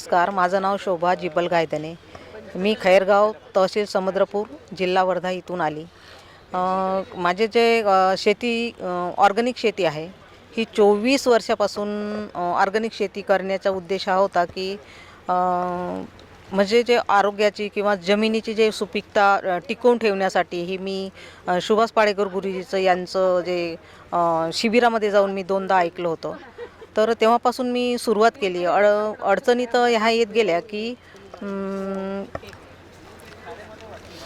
नमस्कार माझं नाव शोभा जिबल गायदने. मी खैरगाव तहसील समुद्रपूर जिल्हा वर्धा इथून आली. माझे जे शेती ऑर्गॅनिक शेती आहे ही चोवीस वर्षापासून ऑर्गॅनिक शेती करण्याचा उद्देश हा होता की म्हणजे जे आरोग्याची किंवा जमिनीची जे सुपीकता टिकवून ठेवण्यासाठी ही मी सुभाष पाडेकर गुरुजीचं यांचं जे शिबिरामध्ये जाऊन मी दोनदा ऐकलं होतं. तर तेव्हापासून मी सुरुवात केली. अड अडचणी तर ह्या येत गेल्या की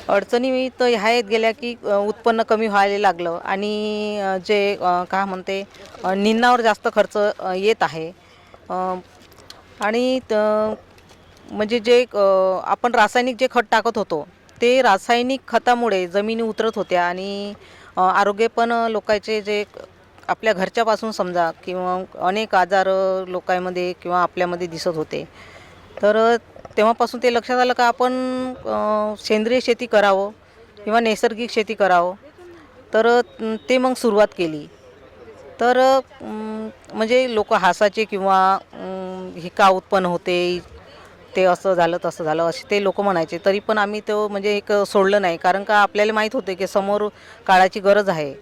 अडचणी तर ह्या येत गेल्या की उत्पन्न कमी व्हायला लागलं आणि जे का काय म्हणते अ, निंदावर जास्त खर्च येत आहे. आणि त- म्हणजे जे आपण रासायनिक जे खत टाकत होतो ते रासायनिक खतामुळे जमिनी उतरत होत्या आणि आरोग्य पण लोकांचे जे आपल्या घरच्यापासून समजा किंवा अनेक आजार लोकांमध्ये किंवा आपल्यामध्ये दिसत होते. तर तेव्हापासून ते लक्षात आलं का आपण सेंद्रिय शेती करावं किंवा नैसर्गिक शेती करावं. तर ते मग सुरुवात केली. तर म्हणजे लोक हासाचे किंवा हे का उत्पन्न होते ते असं झालं तसं झालं असे ते लोक म्हणायचे. तरी पण आम्ही तो म्हणजे एक सोडलं नाही. कारण का आपल्याला माहीत होते की समोर काळाची गरज आहे.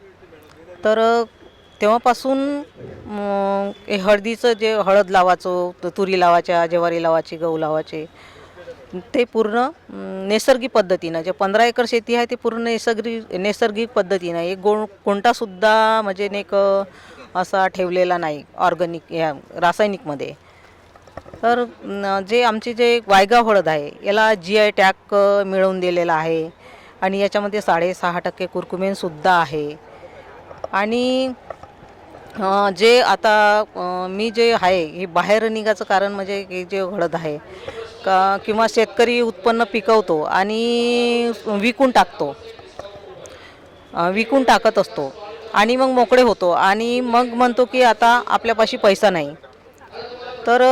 तर तेव्हापासून हे हळदीचं जे हळद लावायचो तुरी लावायच्या ज्वारी लावायची गहू लावायचे ते पूर्ण नैसर्गिक पद्धतीनं जे पंधरा एकर शेती आहे ते पूर्ण नैसर्गिक नैसर्गिक पद्धतीनं एक गो कोणतासुद्धा म्हणजे नेक असा ठेवलेला नाही ऑर्गॅनिक या रासायनिकमध्ये. तर जे आमचे जे वायगाव हळद आहे याला जी आय टॅग मिळवून दिलेला आहे आणि याच्यामध्ये साडेसहा टक्के कुरकुमेनसुद्धा आहे. आणि जे आता मी जे आहे हे बाहेर निघायचं कारण म्हणजे हे जे घडत आहे का किंवा शेतकरी उत्पन्न पिकवतो आणि विकून टाकतो. विकून टाकत असतो. आणि मग मोकळे होतो. आणि मग म्हणतो की आता आपल्यापाशी पैसा नाही. तर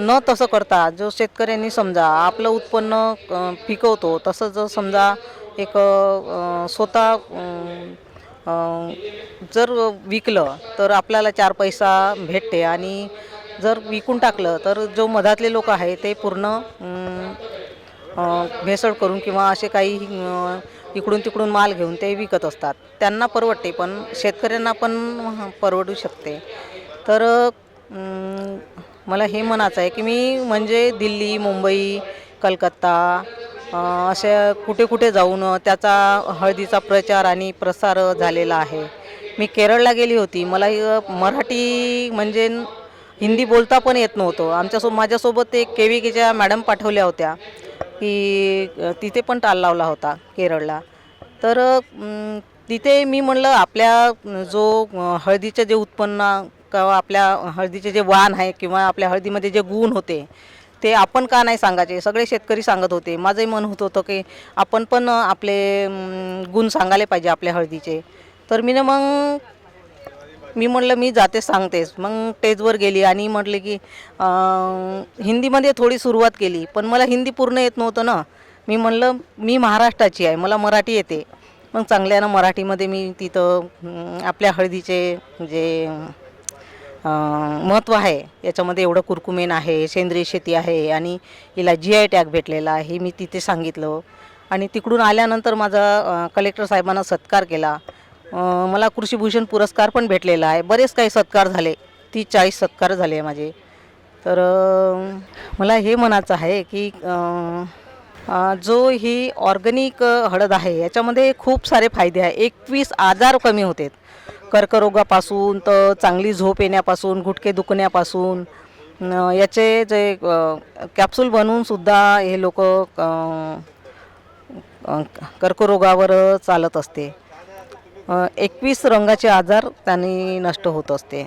न तसं करता जो शेतकऱ्यांनी समजा आपलं उत्पन्न पिकवतो तसं जर समजा एक स्वतः जर विकलं तर आपल्याला चार पैसा भेटते आणि जर विकून टाकलं तर जो मधातले लोक आहे ते पूर्ण भेसळ करून किंवा असे काही इकडून तिकडून माल घेऊन ते विकत असतात. त्यांना परवडते पण शेतकऱ्यांना पण परवडू शकते. तर मला हे म्हणायचं आहे की मी म्हणजे दिल्ली मुंबई कलकत्ता असे अशा कुठे कुठे जाऊन त्याचा हळदीचा प्रचार आणि प्रसार झालेला आहे. मी केरळला गेली होती. मला मराठी म्हणजे हिंदी बोलता पण येत नव्हतं. आमच्यासो माझ्यासोबत एक के व्ही केच्या मॅडम पाठवल्या होत्या. की तिथे पण टाल लावला होता केरळला. तर तिथे मी म्हणलं आपल्या जो हळदीचं जे उत्पन्न किंवा आपल्या हळदीचे जे वाण आहे किंवा आपल्या हळदीमध्ये जे गुण होते ते आपण का नाही सांगायचे? सगळे शेतकरी सांगत होते. माझंही मन होत होतं की आपण पण आपले गुण सांगायला पाहिजे आपल्या हळदीचे. तर मी ना मग मी म्हटलं मी जाते सांगतेच. मग स्टेजवर गेली आणि म्हटले की हिंदीमध्ये थोडी सुरुवात केली. पण मला हिंदी पूर्ण येत नव्हतं ना. मी म्हणलं मी महाराष्ट्राची आहे. मला मराठी येते. मग चांगल्यानं मराठीमध्ये मी तिथं आपल्या हळदीचे जे महत्त्व आहे. याच्यामध्ये एवढं कुरकुमेन आहे सेंद्रिय शेती आहे आणि हिला जी आय टॅग भेटलेला आहे हे मी तिथे सांगितलं. आणि तिकडून आल्यानंतर माझा कलेक्टर साहेबांना सत्कार केला. मला कृषीभूषण पुरस्कार पण भेटलेला आहे. बरेच काही सत्कार झाले. ती चाळीस सत्कार झाले माझे. तर मला हे म्हणायचं आहे की जो ही ऑर्गॅनिक हळद आहे याच्यामध्ये खूप सारे फायदे आहे. एकवीस आजार कमी होते कर्करोगापासून तर चांगली झोप येण्यापासून गुटके दुखण्यापासून याचे जे कॅप्सूल बनवूनसुद्धा हे लोक कर्करोगावर चालत असते. एकवीस रंगाचे आजार त्यांनी नष्ट होत असते.